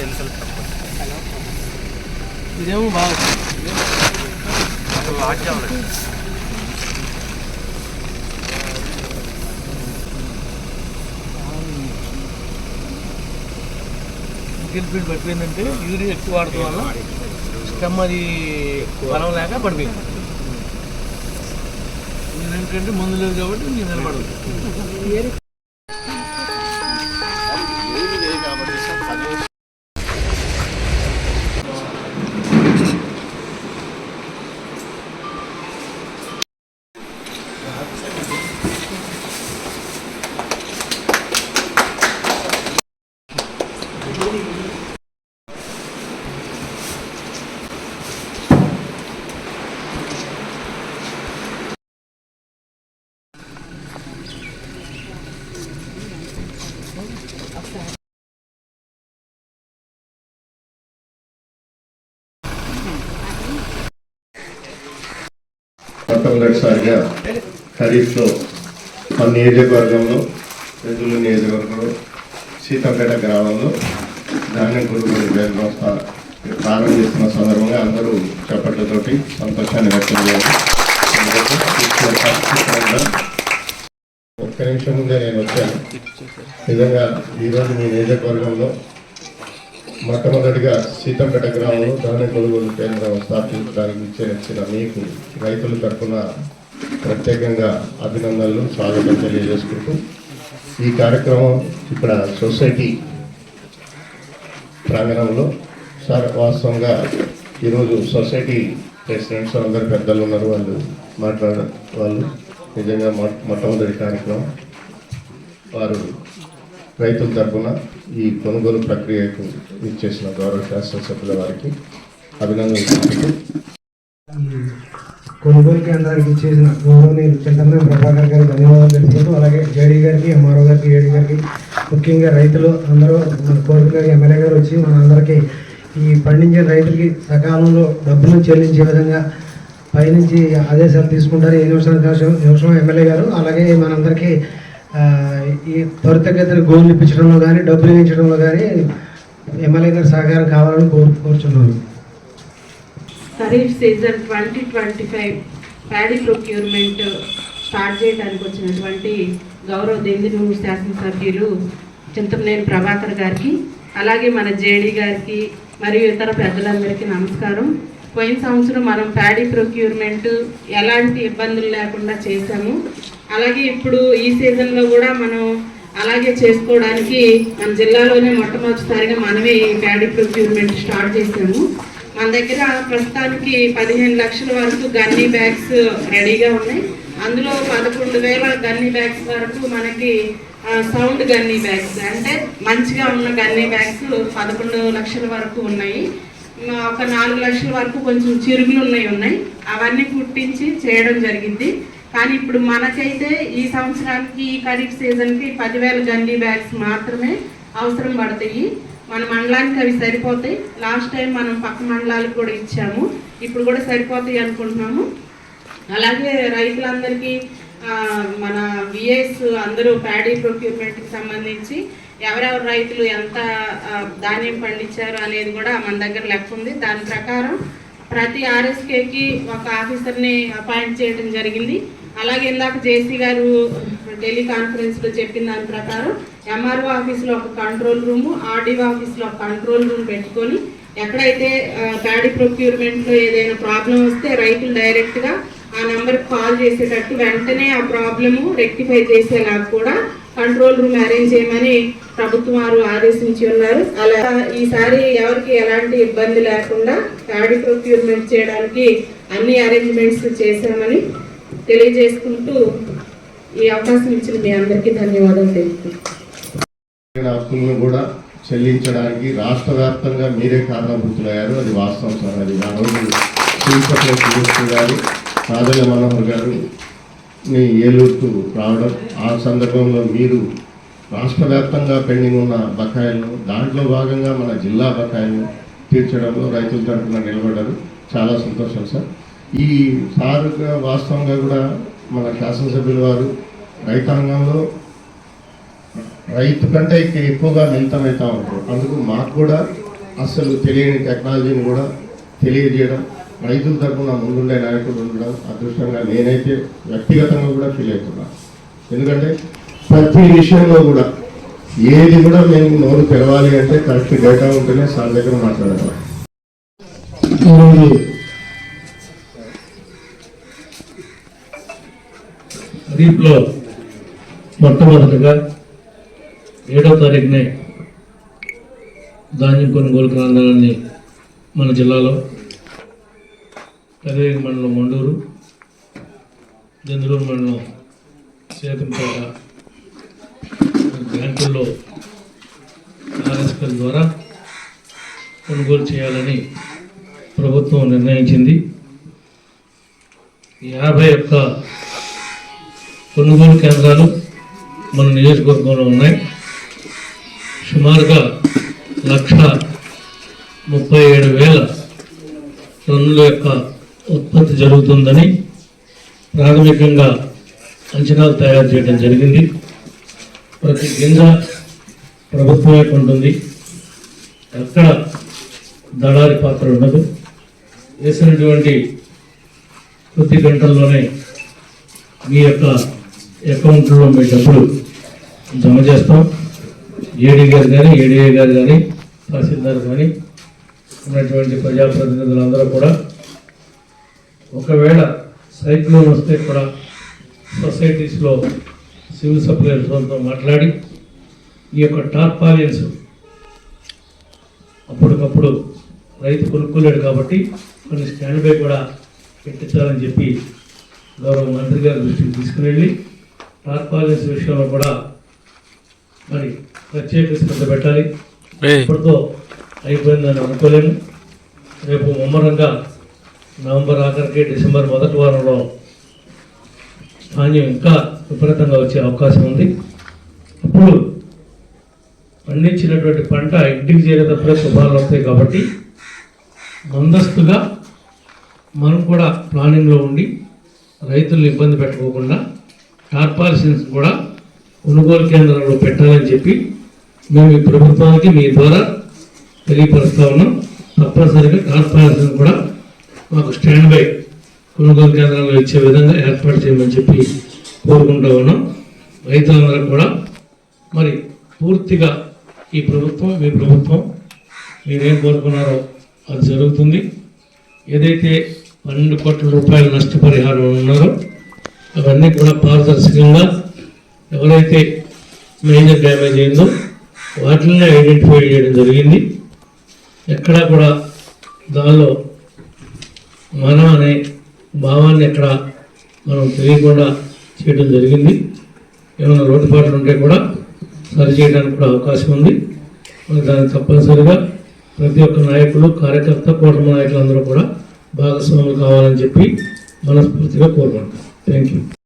Tension తక్కువ ఇదేమో బాగా లాడ్జ్ అవ్వలేదు. గిల్పిడ్ పడిపోయిందంటే యూరియా ఎక్కువ వాడటం వల్ల స్టెమ్ అది బలం లేక పడిపోయింది. ఇది ఎందుకంటే మందు లేదు కాబట్టి నేను నిలబడదు మొట్టమొదటిసారిగా ఖరీఫ్లో మన నియోజకవర్గంలో పెద్దలు నియోజకవర్గంలో సీతంపేట గ్రామంలో ధాన్యం కొనుగోలు కేంద్రం ప్రారంభిస్తున్న సందర్భంగా అందరూ చప్పట్లతోటి సంతోషాన్ని వ్యక్తం చేయాలి. ఒక్క నిమిషం ముందే నేను వచ్చాను. నిజంగా ఈరోజు మీ నియోజకవర్గంలో మొట్టమొదటిగా సీతంపేట గ్రామంలో ధాన్య కొనుగోలు కేంద్రం స్థాపించడానికి ఇచ్చిన మీకు రైతుల తరఫున ప్రత్యేకంగా అభినందనలు స్వాగతం తెలియజేసుకుంటూ ఈ కార్యక్రమం ఇక్కడ సొసైటీ ప్రాంగణంలో సార్ వాస్తవంగా ఈరోజు సొసైటీ ప్రెసిడెంట్స్ అందరు పెద్దలు ఉన్నారు వాళ్ళు మాట్లాడ వాళ్ళు నిజంగా మొట్టమొదటి కార్యక్రమం. వారు రైతుల తరఫున ఈ కొనుగోలు ప్రక్రియకు ఇచ్చేసిన గౌరవ శాసనసభ్యుల వారికి అభినందనలు కొనుగోలు కేంద్రానికి ఇచ్చేసిన గౌరవనీయులు చింతమనేని ప్రభాకర్ గారికి ధన్యవాదాలు తెలుపుకుంటూ అలాగే జేడీ గారికి ఎంఆర్ఓ గారికి ఏడీ గారికి ముఖ్యంగా రైతులు అందరూ మన కోరిక ఎమ్మెల్యే గారు వచ్చి మన అందరికీ ఈ పండించిన రైతులకి సకాలంలో డబ్బులు చెల్లించే విధంగా పైనుంచి ఆదేశాలు తీసుకుంటారు. ఏ నిమిషం నిమిషం ఎమ్మెల్యే గారు అలాగే మనందరికీ ఈ త్వరితగతిన గోల్లు ఇప్పించడంలో కానీ డబ్బులు ఇప్పించడంలో కానీ ఎమ్మెల్యే గారి సహకారం కావాలని కోరు కోరుచున్నాను. Kharif season twenty twenty five paddy procurement start చేయడానికి వచ్చినటువంటి గౌరవ దెందినూరు శాసనసభ్యులు చింతమనేని ప్రభాకర్ గారికి అలాగే మన జేడీ గారికి మరియు ఇతర పెద్దలందరికీ నమస్కారం. పోయిన సంవత్సరం మనం ప్యాడీ ప్రొక్యూర్మెంట్ ఎలాంటి ఇబ్బందులు లేకుండా చేశాము. అలాగే ఇప్పుడు ఈ సీజన్లో కూడా మనం అలాగే చేసుకోవడానికి మన జిల్లాలోనే మొట్టమొదటిసారిగా మనమే ఈ ప్యాడీ ప్రొక్యూర్మెంట్ స్టార్ట్ చేసాము మన దగ్గర ప్రస్తుతానికి పదిహేను లక్షల వరకు గన్నీ బ్యాగ్స్ రెడీగా ఉన్నాయి. అందులో పదకొండు వేల గన్నీ బ్యాగ్స్ వరకు మనకి సౌండ్ గన్నీ బ్యాగ్స్ అంటే మంచిగా ఉన్న గన్నీ బ్యాగ్స్ పదకొండు లక్షల వరకు ఉన్నాయి. ఒక నాలుగు లక్షల వరకు కొంచెం చిరుగులు ఉన్నాయి ఉన్నాయి. అవన్నీ కుట్టించి చేయడం జరిగింది. కానీ ఇప్పుడు మనకైతే ఈ సంవత్సరానికి ఈ ఖరీఫ్ సీజన్కి పదివేల గన్నీ బ్యాగ్స్ మాత్రమే అవసరం పడతాయి. మన మండలానికి అవి సరిపోతాయి. లాస్ట్ టైం మనం పక్క మండలాలకు కూడా ఇచ్చాము. ఇప్పుడు కూడా సరిపోతాయి అనుకుంటున్నాము. అలాగే రైతులందరికీ మన విఎస్ అందరూ ప్యాడీ ప్రొక్యూర్మెంట్కి సంబంధించి ఎవరెవరు రైతులు ఎంత ధాన్యం పండించారు అనేది కూడా మన దగ్గర లెక్క ఉంది. దాని ప్రకారం ప్రతి ఆర్ఎస్కేకి ఒక ఆఫీసర్ని అపాయింట్ చేయడం జరిగింది. అలాగే ఇందాక జేసీ గారు ఢిల్లీ కాన్ఫరెన్స్లో చెప్పిన దాని ప్రకారం ఎంఆర్ఓ ఆఫీస్లో ఒక కంట్రోల్ రూము ఆర్డీఓ ఆఫీస్లో ఒక కంట్రోల్ రూమ్ పెట్టుకొని ఎక్కడైతే ప్యాడీ ప్రొక్యూర్మెంట్లో ఏదైనా ప్రాబ్లం వస్తే రైతులు డైరెక్ట్గా ఆ నెంబర్కి కాల్ చేసేటట్టు వెంటనే ఆ ప్రాబ్లము రెక్టిఫై చేసేలా కూడా కంట్రోల్ రూమ్ అరేంజ్ చేయమని ప్రభుత్వం వారు ఆదేశించి ఉన్నారు. అలా ఈసారి ఎవరికి ఎలాంటి ఇబ్బంది లేకుండా ప్యాడీ ప్రొక్యూర్మెంట్ చేయడానికి అన్ని అరేంజ్మెంట్స్ చేశామని తెలియజేసుకుంటూ ఈ అవకాశం ఇచ్చిన మీ అందరికీ ధన్యవాదాలు తెలుపుతున్నాను హక్కులను కూడా చెల్లించడానికి రాష్ట్ర వ్యాప్తంగా మీరే కారణభూతులయ్యారు. అది వాస్తవం సార్. అది నా రోజు శ్రీపట్ల గారు సాధన మనోహర్ గారు ఏలూరుకు రావడం. ఆ సందర్భంలో మీరు రాష్ట్ర వ్యాప్తంగా పెండింగ్ ఉన్న బకాయిలను దాంట్లో భాగంగా మన జిల్లా బకాయిలను తీర్చడంలో రైతుల తరఫున నిలబడ్డారు. చాలా సంతోషం సార్. ఈ సారుగా వాస్తవంగా కూడా మన శాసనసభ్యుల వారు రైతాంగంలో రైతు కంటే ఎక్కువగా మిళితమవుతూ ఉంటారు అందుకు మాకు కూడా అసలు తెలియని టెక్నాలజీని కూడా తెలియజేయడం రైతుల తరఫున ముందుండే నాయకుడు ఉండడం అదృష్టంగా నేనైతే వ్యక్తిగతంగా కూడా ఫీల్ అవుతున్నాను ఎందుకంటే ప్రతి విషయంలో కూడా ఏది కూడా మేము నోరు తెరవాలి అంటే కరెక్ట్ డేటా ఉంటేనే సార్ దగ్గర మాట్లాడాలి ఖరీఫ్లో మొట్టమొదటిగా ఏడవ తారీఖునే ధాన్యం కొనుగోలు కేంద్రాన్ని మన జిల్లాలో కదివేగి మండలం మండూరు జంద్రూరు మండలం సేతంపేట బ్యాంకుల్లో ఆర్ఎస్పల్ ద్వారా కొనుగోలు చేయాలని ప్రభుత్వం నిర్ణయించింది. యాభై ఒక్క కొనుగోలు కేంద్రాలు మన నియోజకవర్గంలో ఉన్నాయి. సుమారుగా లక్ష ముప్పై ఏడు వేల టన్నుల యొక్క ఉత్పత్తి జరుగుతుందని ప్రాథమికంగా అంచనాలు తయారు చేయడం జరిగింది. ప్రతి గింజ ప్రభుత్వమే కొంటుంది. ఎక్కడ దళారి పాత్ర ఉండదు. వేసినటువంటి కొద్ది గంటల్లోనే మీ యొక్క అకౌంట్లో మీ డబ్బులు జమ చేస్తాం. ఏడీ గారు కానీ ఏడీఏ గారు కానీ తహసీల్దార్ కానీ ఉన్నటువంటి ప్రజాప్రతినిధులందరూ కూడా ఒకవేళ సైక్లోన్ వస్తే కూడా సొసైటీస్లో సివిల్ సప్లైస్ వాళ్ళతో మాట్లాడి ఈ యొక్క టార్పాలియన్స్ అప్పటికప్పుడు రైతు కొనుక్కోలేడు కాబట్టి కొన్ని స్టాండ్ బై కూడా పెట్టించాలని చెప్పి గౌరవ మంత్రి గారి దృష్టికి తీసుకువెళ్ళి టార్పాలిన్స్ విషయంలో కూడా మరి ప్రత్యేక శ్రద్ధ పెట్టాలి. ఇప్పటితో అయిపోయిందని అనుకోలేము రేపు ముమ్మరంగా నవంబర్ ఆఖరికి డిసెంబర్ మొదటి వారంలో ధాన్యం ఇంకా విపరీతంగా వచ్చే అవకాశం ఉంది. అప్పుడు పండించినటువంటి పంట ఇంటికి చేరేటప్పుడే శుభాలు వస్తాయి కాబట్టి ముందస్తుగా మనం కూడా ప్లానింగ్లో ఉండి రైతులను ఇబ్బంది పెట్టుకోకుండా టార్పాలిసిన్స్ కూడా కొనుగోలు కేంద్రాల్లో పెట్టాలని చెప్పి మేము ఈ ప్రభుత్వానికి మీ ద్వారా తెలియపరుస్తా ఉన్నాం. తప్పనిసరిగా టార్పాలిసిన్స్ కూడా మాకు స్టాండ్ బై కొనుగోలు కేంద్రాలు ఇచ్చే విధంగా ఏర్పాటు చేయమని చెప్పి కోరుకుంటా ఉన్నాం. రైతులందరూ కూడా మరి పూర్తిగా ఈ ప్రభుత్వం మీ ప్రభుత్వం మీరేం కోరుకున్నారో అది జరుగుతుంది. ఏదైతే పన్నెండు కోట్ల రూపాయల నష్టపరిహారం ఉన్నారో అవన్నీ కూడా పారదర్శకంగా ఎవరైతే మేజర్ డ్యామేజ్ అయిందో వాటిని ఐడెంటిఫై చేయడం జరిగింది. ఎక్కడా కూడా దానిలో మనం అనే భావాన్ని ఎక్కడ మనం తెలియకుండా చేయడం జరిగింది. ఏమైనా లోటుపాట్లు ఉంటే కూడా సరి చేయడానికి కూడా అవకాశం ఉంది. మరి దానికి తప్పనిసరిగా ప్రతి ఒక్క నాయకులు కార్యకర్త కూటమి నాయకులందరూ కూడా భాగస్వాములు కావాలని చెప్పి మనస్ఫూర్తిగా కోరుకుంటాం థ్యాంక్ యూ